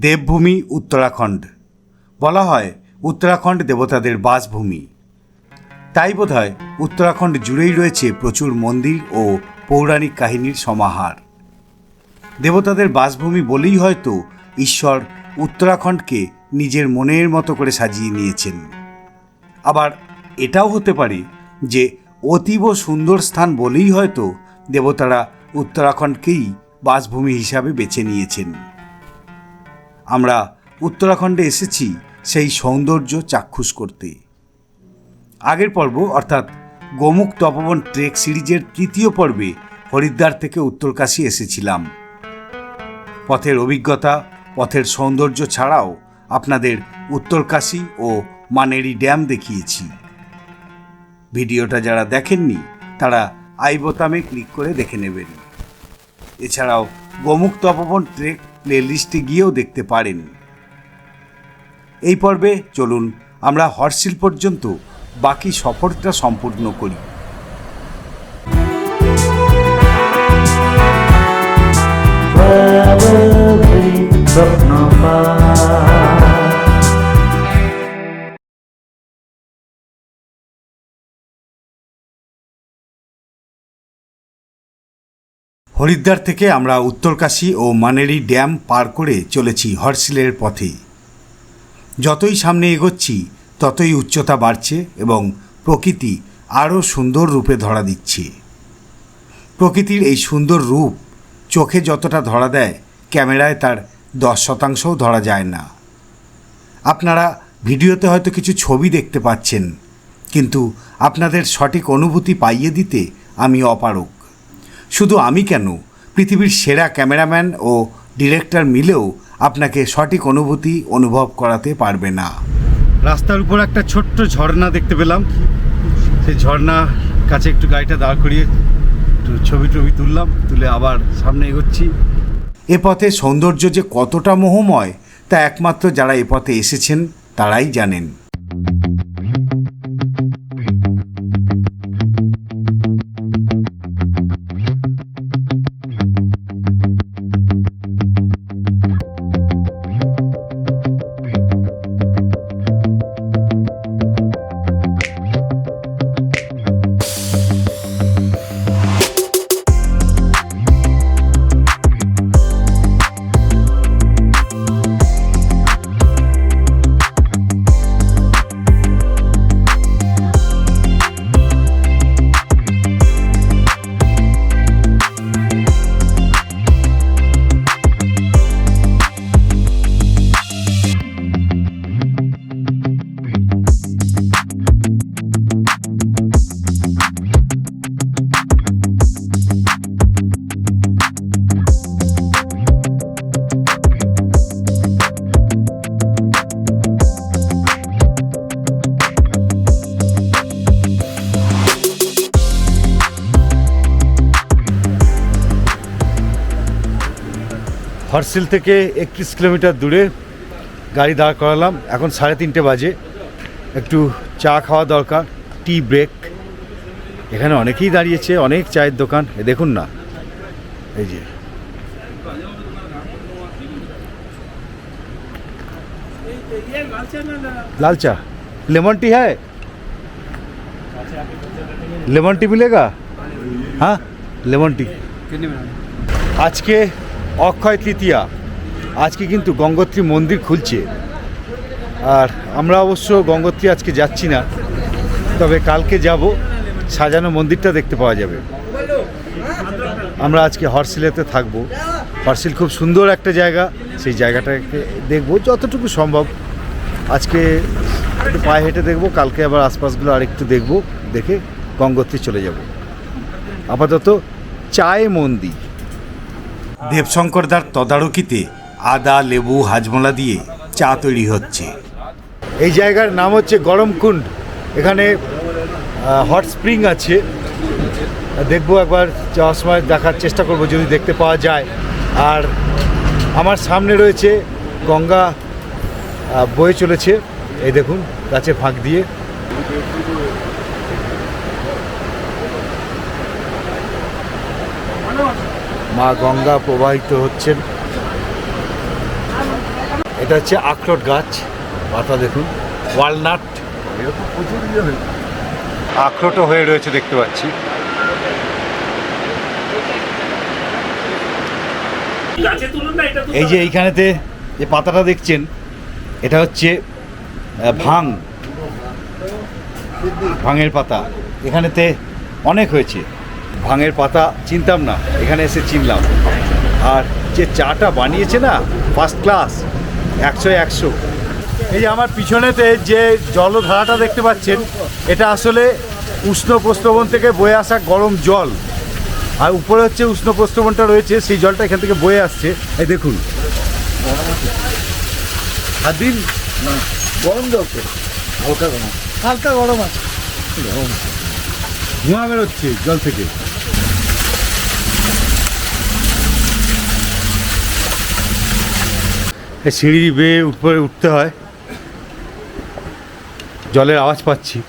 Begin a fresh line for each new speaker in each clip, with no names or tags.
দেবভূমি উত্তরাখণ্ড। বলা হয়, উত্তরাখণ্ড দেবতাদের বাসভূমি। তাই বোধহয় উত্তরাখণ্ড জুড়েই রয়েছে প্রচুর মন্দির ও পৌরাণিক কাহিনীর সমাহার। দেবতাদের বাসভূমি বলেই হয়তো ঈশ্বর উত্তরাখণ্ডকে নিজের মনের মতো করে সাজিয়ে নিয়েছেন। আবার এটাও হতে পারে যে অতীব সুন্দর স্থান বলেই হয়তো দেবতারা উত্তরাখণ্ডকেই বাসভূমি হিসাবে বেছে নিয়েছেন। আমরা উত্তরাখণ্ডে এসেছি সেই সৌন্দর্য চাক্ষুষ করতে। আগের পর্ব, অর্থাৎ গোমুখ তপবন ট্রেক সিরিজের তৃতীয় পর্বে হরিদ্বার থেকে উত্তরকাশী এসেছিলাম। পথের অভিজ্ঞতা, পথের সৌন্দর্য ছাড়াও আপনাদের উত্তরকাশী ও মানেরি ড্যাম দেখিয়েছি। ভিডিওটা যারা দেখেননি, তারা আই বোতামে ক্লিক করে দেখে নেবেন। এছাড়াও গোমুখ তপবন ট্রেক প্লেলিস্টে গিয়েও দেখতে পারেন। এই পর্বে চলুন আমরা হর্ষিল পর্যন্ত বাকি সফরটা সম্পূর্ণ করি। হরিদ্বার থেকে আমরা উত্তরকাশী ও মানেরি ড্যাম পার করে চলেছি হর্ষিলের পথে। যতই সামনে এগোচ্ছি, ততই উচ্চতা বাড়ছে এবং প্রকৃতি আরও সুন্দর রূপে ধরা দিচ্ছে। প্রকৃতির এই সুন্দর রূপ চোখে যতটা ধরা দেয়, ক্যামেরায় তার দশ শতাংশও ধরা যায় না। আপনারা ভিডিওতে হয়তো কিছু ছবি দেখতে পাচ্ছেন, কিন্তু আপনাদের সঠিক অনুভূতি পাইয়ে দিতে আমি অপারক শুধু আমি কেন? পৃথিবীর সেরা ক্যামেরাম্যান ও ডিরেক্টর মিলেও আপনাকে সঠিক অনুভূতি অনুভব করাতে পারবে না। রাস্তার উপর একটা ছোট্ট ঝর্ণা দেখতে পেলাম। সেই ঝর্ণা কাছে একটু গাড়িটা দাঁড় করিয়ে একটু ছবি টবি তুললাম তুলে আবার সামনে এগোচ্ছি। এ পথে সৌন্দর্য যে কতটা মোহময় তা একমাত্র যারা এ পথে এসেছেন তারাই জানেন। হরসিল থেকে একত্রিশ কিলোমিটার দূরে গাড়ি দাঁড় করালাম এখন সাড়ে তিনটে বাজে একটু চা খাওয়া দরকার টি ব্রেক এখানে অনেকেই দাঁড়িয়েছে অনেক চায়ের দোকান এ দেখুন না এই যে लाल चा लेमन टी है लेमन टी मिलेगा हाँ लेमन टी আজকে অক্ষয় তৃতীয়া। আজকে কিন্তু গঙ্গোত্রী মন্দির খুলছে। আর আমরা অবশ্য গঙ্গোত্রী আজকে যাচ্ছি না। তবে কালকে যাব। সাজানো মন্দিরটা দেখতে পাওয়া যাবে। আমরা আজকে হরসিলেতে থাকব। হরসিল খুব সুন্দর একটা জায়গা। সেই জায়গাটাকে দেখব যতটুকু সম্ভব। আজকে একটু পায়ে হেঁটে দেখব। কালকে আবার আশপাশগুলো আরেকটু দেখব। দেখে গঙ্গোত্রী চলে যাব। আপাতত চায়ে মন্দির দেবশঙ্করদার তদারকিতে আদা, লেবু, হাজমলা দিয়ে চা তৈরি হচ্ছে। এই জায়গার নাম হচ্ছে গরমকুণ্ড এখানে হট স্প্রিং আছে। দেখব একবার, যাওয়ার সময় দেখার চেষ্টা করব যদি দেখতে পাওয়া যায়। আর আমার সামনে রয়েছে গঙ্গা বয়ে চলেছে। এই দেখুন, গাছে ফাঁক দিয়ে। মা গঙ্গা প্রবাহিত হচ্ছেন। এটা হচ্ছে আখরোট গাছ পাতা দেখুন, ওয়ালনাট। আখরোটও হয়ে রয়েছে দেখতে পাচ্ছি। এই যে এইখানেতে যে পাতাটা দেখছেন, এটা হচ্ছে ভাং। ভাঙের পাতা। এখানেতে অনেক হয়েছে। ভাঙের পাতা চিনতাম না এখানে এসে চিনলাম। আর যে চাটা বানিয়েছে না ফার্স্ট ক্লাস একশো একশো। এই যে আমার পিছনেতে যে জলধারাটা দেখতে পাচ্ছেন এটা আসলে উষ্ণ প্রস্তবন থেকে বয়ে আসা গরম জল। আর উপরে হচ্ছে উষ্ণ প্রস্তবনটা রয়েছে সেই জলটা এখান থেকে বয়ে আসছে। এই দেখুন। আর দিন
গরম জল হালকা গরম। হালকা গরম আছে।
গরম ধোঁয়া বেরোচ্ছে জল থেকে। সিঁড়ি বেয়ে উপরে উঠতে হয়। জলের আওয়াজ পাচ্ছি।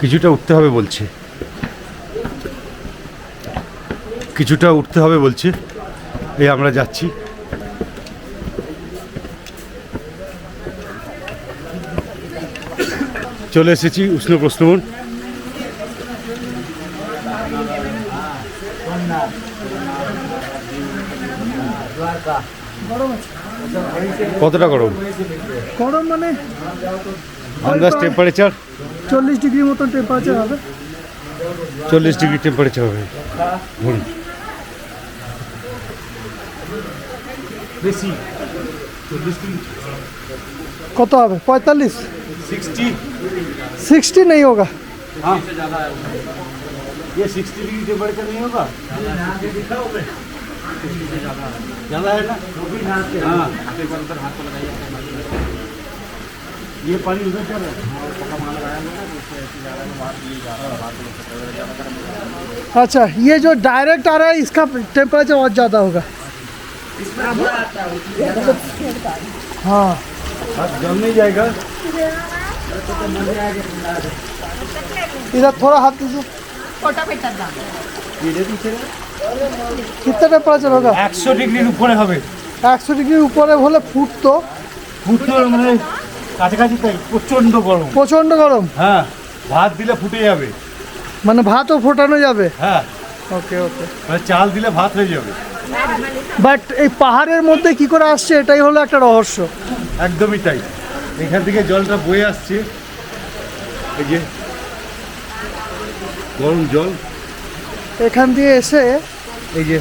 কিছুটা উঠতে হবে বলছে। কিছুটা উঠতে হবে বলছে। এই আমরা যাচ্ছি। চলে এসেছি উষ্ণ প্রস্রবণ কতটা গরম
গরম মানে
আন্দাজ টেম্পারেচার
চল্লিশ ডিগ্রি মতন টেম্পারেচার হবে
চল্লিশ ডিগ্রি টেম্পারেচার হবে ধরুন বেশি
কত হবে পঁয়তাল্লিশ
सिक्सटी
सिक्सटी नहीं होगा
हाँ ये सिक्सटी डिग्री टेम्परेचर नहीं होगा ज़्यादा है ना? वो भी हाथ से हाँ। आप एक बार उधर हाथ लगाइए ये पानी उधर चल रहा है जा रहा है?
जा रहा है अच्छा ये जो डायरेक्ट आ रहा है इसका टेम्परेचर बहुत ज़्यादा होगा। हाँ।,
हाँ बस जम नहीं जाएगा।
इधर थोड़ा हाथ फ़ोटो पे ये दे कितना टेम्परेचर होगा
একশো ডিগ্রির উপরে হবে
একশো ডিগ্রির উপরে হলে ফুটতো
ফুটতে মানে কাছাকাছি তাই প্রচণ্ড গরম
প্রচণ্ড গরম
হ্যাঁ ভাত দিলে ফুটে যাবে
মানে ভাতও ফোটানো যাবে
হ্যাঁ
ওকে ওকে
মানে চাল দিলে ভাত হয়ে যাবে
বাট এই পাহাড়ের মধ্যে কি করে আসছে এটাই হলো একটা রহস্য
একদমই তাই এখান থেকে জলটা বয়ে আসছে এই যে গরম জল
এখান দিয়ে এসে
এই যে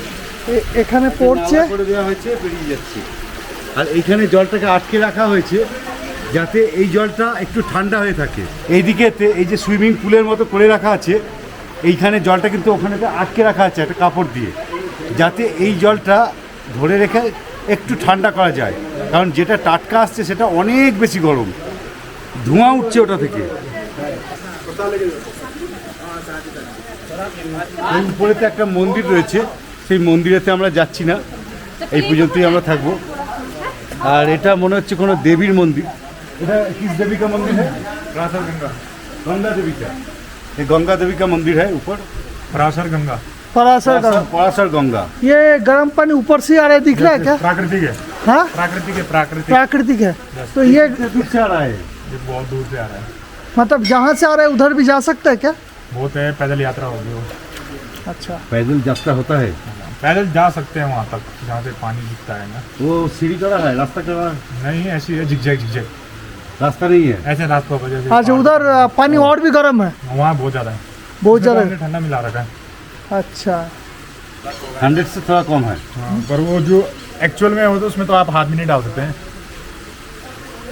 এখানে পড়ছে।
করে দেওয়া হয়েছে, বেরিয়ে যাচ্ছে। আর এইখানে জলটাকে আটকে রাখা হয়েছে, যাতে এই জলটা একটু ঠান্ডা হয়ে থাকে। এইদিকেতে এই যে সুইমিং পুলের মতো করে রাখা আছে, এইখানে জলটা কিন্তু ওখানে আটকে রাখা আছে একটা কাপড় দিয়ে, যাতে এই জলটা ধরে রেখে একটু ঠান্ডা করা যায়। কারণ যেটা টাটকা আসছে, সেটা অনেক বেশি গরম। ধোঁয়া উঠছে ওটা থেকে। উপরেতে একটা মন্দির রয়েছে সেই মন্দিরেতে আমরা যাচ্ছি না এই পর্যন্তই আমরা থাকবো আর এটা মনে হচ্ছে কোনো দেবীর মন্দির এটা किस देवी का मंदिर है
पराशर गंगा
गंगा देवी का ये गंगा देवी का मंदिर है ऊपर
पराशर गंगा
परासर
पराशर पराशर गंगा
ये गर्म पानी ऊपर से आ रहा है दिख रहा है क्या
प्राकृतिक है
हाँ
प्राकृतिक है प्राकृतिक
प्राकृतिक है तो ये
कितने दूर से आ रहा है
ये बहुत दूर से आ रहा है
मतलब जहाँ से आ रहा है उधर भी जा सकता है क्या
बहुत है पैदल यात्रा होगी वो
अच्छा
पैदल यात्रा होता है
पैदल जा सकते हैं वहाँ तक जहाँ से पानी दिखता है ना
वो सीढ़ी चढ़ा है रास्ता चढ़ा है
नहीं ऐसी है झिकझैक झिकझैक
रास्ता नहीं है
ऐसे रास्ता पर जैसे
अच्छा उधर अ, पानी और भी गर्म है
वहाँ बहुत ज़्यादा है
बहुत
इसमें तो
ज़्यादा
हमने ठंडा मिला रखा है
अच्छा
हंड्रेड से थोड़ा कम है
हाँ, पर वो जो एक्चुअल में हो तो उसमें तो आप हाथ भी नहीं डाल सकते हैं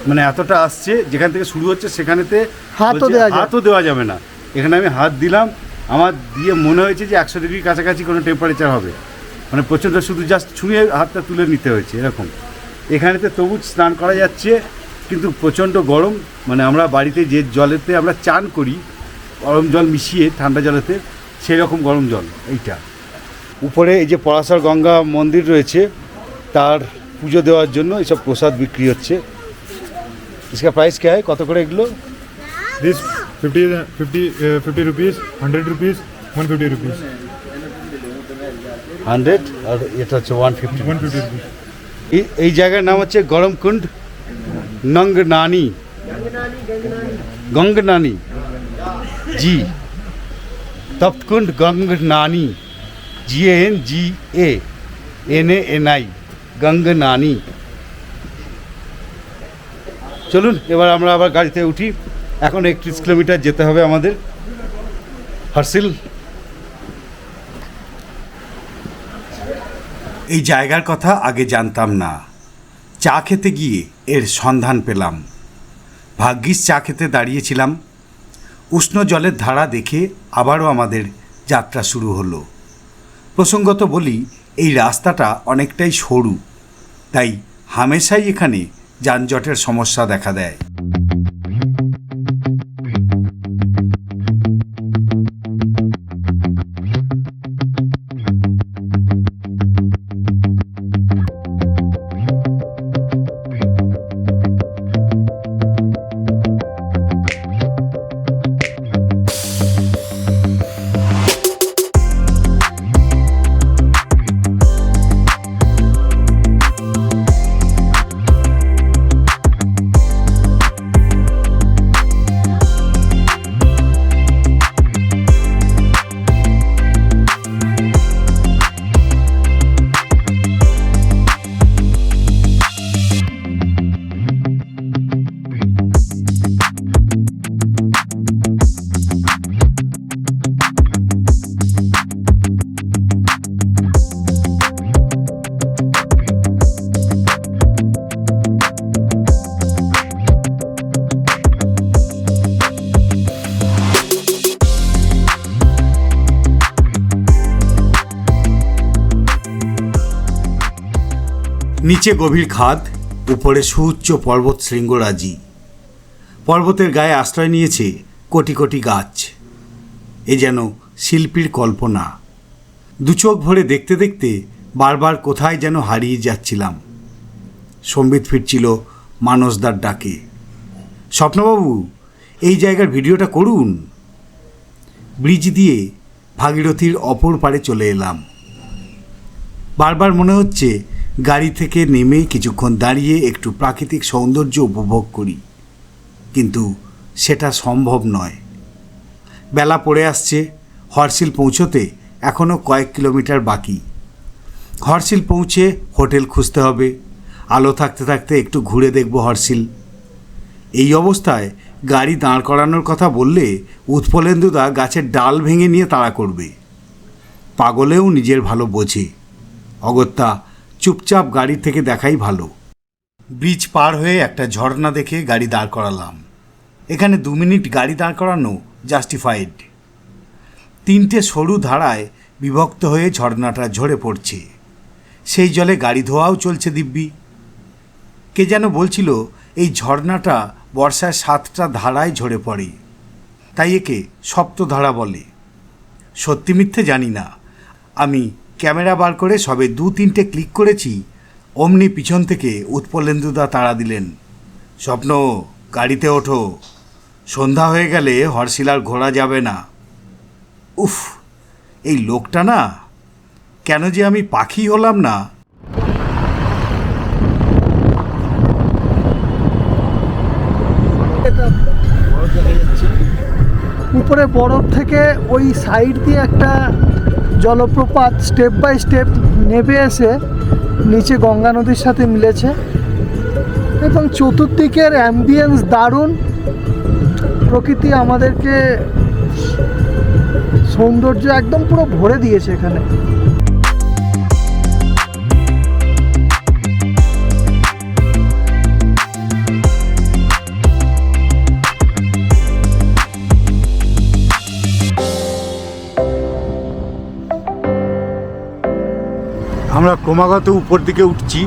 মানে এতটা আসছে যেখান থেকে শুরু হচ্ছে সেখানেতে
হাতও
বলছে
দেওয়া যায়।
হাতও দেওয়া যাবে না এখানে আমি হাত দিলাম আমার দিয়ে মনে হয়েছে যে একশো ডিগ্রির কাছাকাছি কোনো টেম্পারেচার হবে মানে প্রচণ্ড শুধু জাস্ট ছুঁয়ে হাতটা তুলে নিতে হয়েছে এরকম এখানেতে তবু স্নান করা যাচ্ছে কিন্তু প্রচণ্ড গরম মানে আমরা বাড়িতে যে জলেতে আমরা চান করি গরম জল মিশিয়ে ঠান্ডা জলেতে সেই রকম গরম জল এইটা উপরে এই যে পরাশর গঙ্গা মন্দির রয়েছে তার পুজো দেওয়ার জন্য এইসব প্রসাদ বিক্রি হচ্ছে इसका प्राइस क्या है কত করে এগুলো
this fifty fifty fifty rupees hundred rupees one fifty rupees
hundred, আর এটা হচ্ছে ওয়ান ফিফটি। এই জায়গার নাম হচ্ছে Garamkund নংনানি Gangnani, ji. Tapkund Gangnani, G N G A, N A N I, Gangnani. চলুন, এবার আমরা আবার গাড়িতে উঠি। এখন একত্রিশ কিলোমিটার যেতে হবে আমাদের। হার্সিল এই জায়গার কথা আগে জানতাম না। চা খেতে গিয়ে এর সন্ধান পেলাম। ভাগ্যিস চা খেতে দাঁড়িয়েছিলাম। উষ্ণ জলের ধারা দেখে আবারও আমাদের যাত্রা শুরু হলো। প্রসঙ্গত বলি, এই রাস্তাটা অনেকটাই সরু, তাই হামেশাই এখানে যানজটের সমস্যা দেখা দেয়। নিচে গভীর খাদ, উপরে সুউচ্চ পর্বত শৃঙ্গরাজি। পর্বতের গায়ে আশ্রয় নিয়েছে কোটি কোটি গাছ। এ যেন শিল্পীর কল্পনা। দু চোখ ভরে দেখতে দেখতে বারবার কোথায় যেন হারিয়ে যাচ্ছিলাম। সম্বিত ফিরছিল মানসদার ডাকে, স্বপ্নবাবু, এই জায়গার ভিডিওটা করুন। ব্রিজ দিয়ে ভাগীরথীর অপর পারে চলে এলাম। বারবার মনে হচ্ছে গাড়ি থেকে নেমে কিছুক্ষণ দাঁড়িয়ে একটু প্রাকৃতিক সৌন্দর্য উপভোগ করি। কিন্তু সেটা সম্ভব নয়। বেলা পড়ে আসছে। হরসিল পৌঁছতে এখনও কয়েক কিলোমিটার বাকি। হরসিল পৌঁছে হোটেল খুঁজতে হবে। আলো থাকতে থাকতে একটু ঘুরে দেখব হরসিল এই অবস্থায় গাড়ি দাঁড় করানোর কথা বললে উৎপলেন্দুদা গাছের ডাল ভেঙে নিয়ে তাড়া করবে। পাগলেও নিজের ভালো বোঝে। অগত্যা চুপচাপ গাড়ি থেকে দেখাই ভালো। ব্রিজ পার হয়ে একটা ঝর্ণা দেখে গাড়ি দাঁড় করালাম। এখানে দু মিনিট গাড়ি দাঁড় করানো জাস্টিফাইড তিনটে সরু ধারায় বিভক্ত হয়ে ঝর্ণাটা ঝরে পড়ছে। সেই জলে গাড়ি ধোয়াও চলছে দিব্যি। কে যেন বলছিল, এই ঝর্ণাটা বর্ষায় সাতটা ধারায় ঝরে পড়ে। তাই একে সপ্তধারা বলে। সত্যি মিথ্যে জানি না। আমি ক্যামেরা বার করে সবে দু তিনটে ক্লিক করেছি, অমনি পিছন থেকে উৎপলেন্দুদা তাড়া দিলেন, স্বপ্ন, গাড়িতে ওঠো, সন্ধ্যা হয়ে গেলে হরশিলার ঘোরা যাবে না। উফ, এই লোকটা না, কেন যে আমি পাখি হলাম না।
উপরে বরফ থেকে ওই সাইড দিয়ে একটা জলপ্রপাত স্টেপ বাই স্টেপ নেমে এসে নিচে গঙ্গা নদীর সাথে মিলেছে এবং চতুর্দিকের অ্যাম্বিয়েন্স দারুণ। প্রকৃতি আমাদেরকে সৌন্দর্য একদম পুরো ভরে দিয়েছে এখানে।
আমরা ক্রমাগত উপর দিকে উঠছি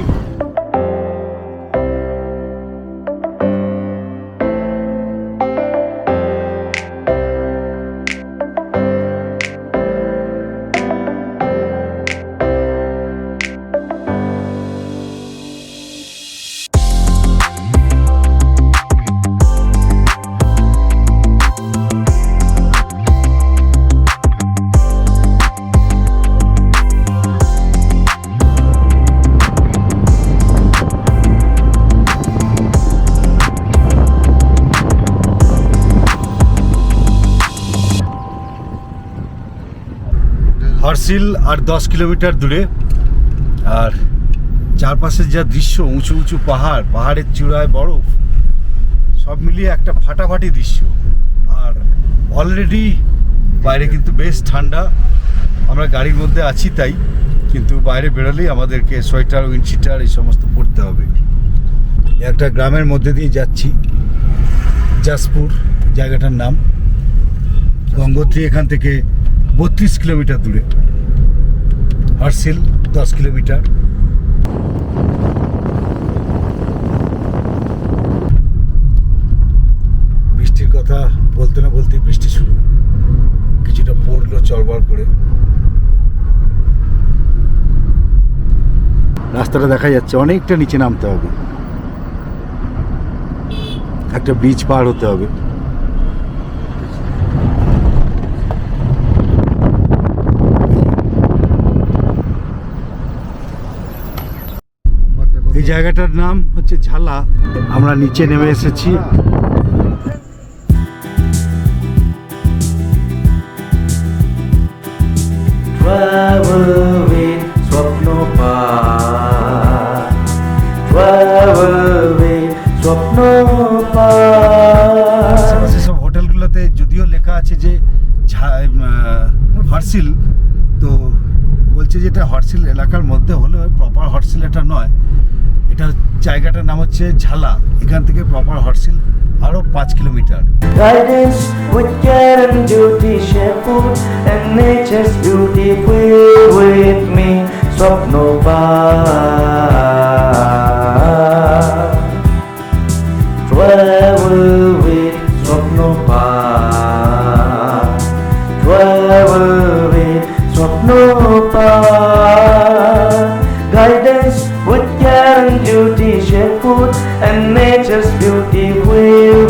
হরসিল আর দশ কিলোমিটার দূরে। আর চারপাশের যা দৃশ্য, উঁচু উঁচু পাহাড়, পাহাড়ের চূড়ায় বরফ, সব মিলিয়ে একটা ফাটাফাটি দৃশ্য। আর অলরেডি বাইরে কিন্তু বেশ ঠান্ডা। আমরা গাড়ির মধ্যে আছি তাই, কিন্তু বাইরে বেরোলেই আমাদেরকে সোয়েটার, উইন্ডশিটার এই সমস্ত পরতে হবে। একটা গ্রামের মধ্যে দিয়ে যাচ্ছি জাসপুর জায়গাটার নাম। গঙ্গোত্রী এখান থেকে বত্রিশ কিলোমিটার দূরে। হরসিল দশ কিলোমিটার। বৃষ্টির কথা বলতে না বলতে বৃষ্টি শুরু। কিছুটা পড়ল চড়বড় করে। রাস্তাটা দেখা যাচ্ছে অনেকটা নিচে নামতে হবে। একটা ব্রিজ পার হতে হবে এই জায়গাটার নাম হচ্ছে ঝালা। আমরা নিচে নেমে এসেছি। আশেপাশে সব হোটেলগুলোতে যদিও লেখা আছে যে ঝা- হরসিল তো বলছে যে এটা হরসিল এলাকার মধ্যে হলেও প্রপার হরসিল এটা নয়। এটা জায়গাটার নাম হচ্ছে ঝালা। এখান থেকে প্রপার হরসিল আরও পাঁচ
kilometre. With and nature's beauty Will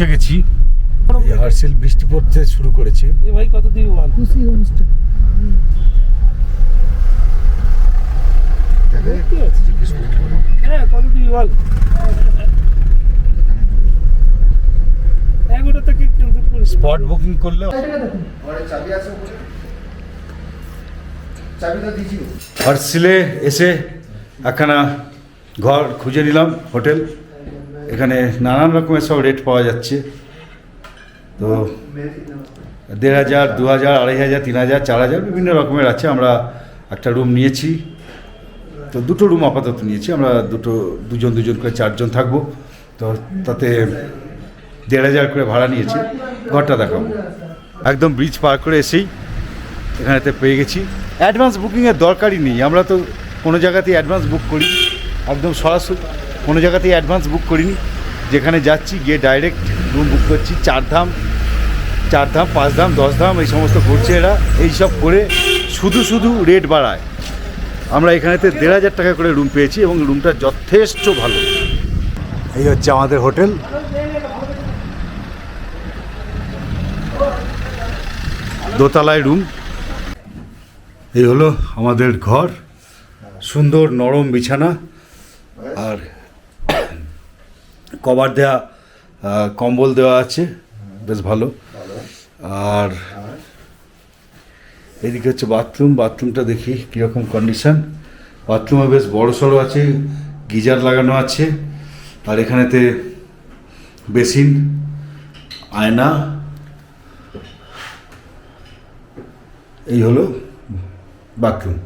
পৌঁছে গেছি। হরসিল বৃষ্টি পড়তে শুরু করেছে।
এ ভাই কত বল?
খুশি হোমস্টে
হ্যাঁ কত দিবি। বল
স্পট বুকিং করলে হরসিলে এসে একখানা ঘর খুঁজে নিলাম হোটেল। এখানে নানান রকমের সব রেট পাওয়া যাচ্ছে। তো দেড় হাজার দু হাজার আড়াই হাজার, তিন হাজার, চার হাজার বিভিন্ন রকমের আছে। আমরা একটা রুম নিয়েছি। তো দুটো রুম আপাতত নিয়েছি। আমরা দুটো, দুজন দুজন করে চারজন থাকব। তো তাতে দেড় হাজার করে ভাড়া নিয়েছি। ঘরটা দেখাবো। একদম ব্রিজ পার করে এসেই এখানেতে পেয়ে গেছি। অ্যাডভান্স বুকিংয়ের দরকারই নেই। আমরা তো কোনো জায়গাতেই অ্যাডভান্স বুক করি একদম সরাসরি কোনো জায়গাতেই অ্যাডভান্স বুক করিনি। যেখানে যাচ্ছি, গিয়ে ডাইরেক্ট রুম বুক করছি। চার ধাম চার ধাম, পাঁচ ধাম, দশ ধাম, এই সমস্ত করছে এরা। এইসব করে শুধু শুধু রেট বাড়ায়। আমরা এখানেতে দেড় হাজার টাকা করে রুম পেয়েছি এবং রুমটা যথেষ্ট ভালো। এই হচ্ছে আমাদের হোটেল। দোতলায় রুম এই হলো আমাদের ঘর। সুন্দর নরম বিছানা। আর কভার দেওয়া কম্বল দেওয়া আছে বেশ ভালো। আর এদিকে হচ্ছে বাথরুম বাথরুমটা দেখি কীরকম কন্ডিশন বাথরুমে বেশ বড় সড়ো আছে গিজার লাগানো আছে আর এখানেতে বেসিন আয়না। এই হলো বাথরুম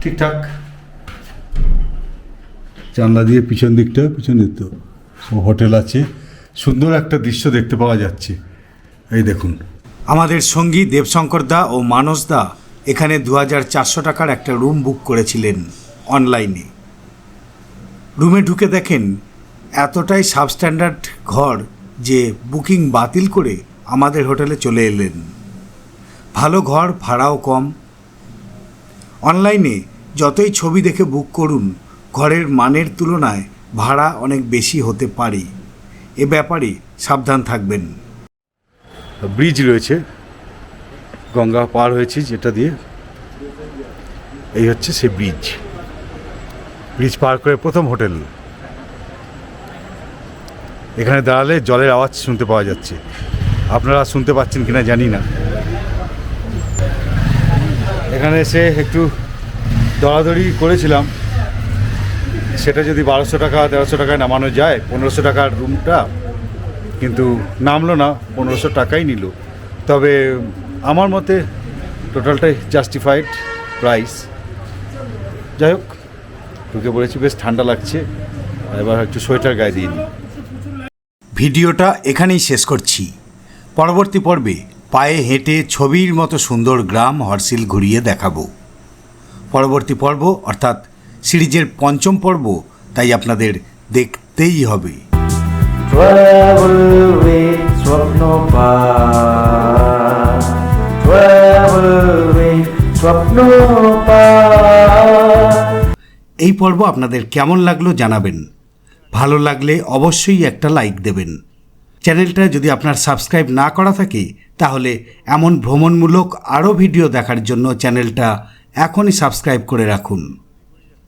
ঠিকঠাক। জানলা দিয়ে পিছন দিকটা পিছন দিক তো সব হোটেল আছে। সুন্দর একটা দৃশ্য দেখতে পাওয়া যাচ্ছে। এই দেখুন। আমাদের সঙ্গী দেবশঙ্কর দা ও মানস দা এখানে দু হাজার চারশো টাকার একটা রুম বুক করেছিলেন অনলাইনে। রুমে ঢুকে দেখেন, এতটাই সাবস্ট্যান্ডার্ড ঘর যে বুকিং বাতিল করে আমাদের হোটেলে চলে এলেন। ভালো ঘর, ভাড়াও কম। অনলাইনে যতই ছবি দেখে বুক করুন, ঘরের মানের তুলনায় ভাড়া অনেক বেশি হতে পারে। এ ব্যাপারে সাবধান থাকবেন। ব্রিজ রয়েছে। গঙ্গা পার হয়েছি যেটা দিয়ে। এই হচ্ছে সে ব্রিজ। ব্রিজ পার করে প্রথম হোটেল। এখানে দাঁড়ালে জলের আওয়াজ শুনতে পাওয়া যাচ্ছে। আপনারা শুনতে পাচ্ছেন কিনা জানি না। এখানে এসে একটু দরাদরি করেছিলাম। সেটা যদি বারোশো টাকা, তেরোশো টাকায় নামানো যায়, পনেরোশো টাকার রুমটা কিন্তু নামলো না, পনেরোশো টাকাই নিল। তবে আমার মতে টোটালটাই জাস্টিফাইড প্রাইস যাই হোক, ঢুকে পড়েছি, বেশ ঠান্ডা লাগছে। এবার একটু সোয়েটার গায়ে দিয়ে নিই ভিডিওটা এখানেই শেষ করছি। পরবর্তী পর্বে পায়ে হেঁটে ছবির মতো সুন্দর গ্রাম, হরসিল ঘুরিয়ে দেখাবো। পরবর্তী পর্ব, অর্থাৎ সিরিজের পঞ্চম পর্ব তাই আপনাদের দেখতেই হবে. এই পর্ব আপনাদের কেমন লাগল জানাবেন। ভালো লাগলে অবশ্যই একটা লাইক দেবেন। চ্যানেলটা যদি আপনার সাবস্ক্রাইব না করা থাকে তাহলে এমন ভ্রমণমূলক আরও ভিডিও দেখার জন্য চ্যানেলটা এখনই সাবস্ক্রাইব করে রাখুন।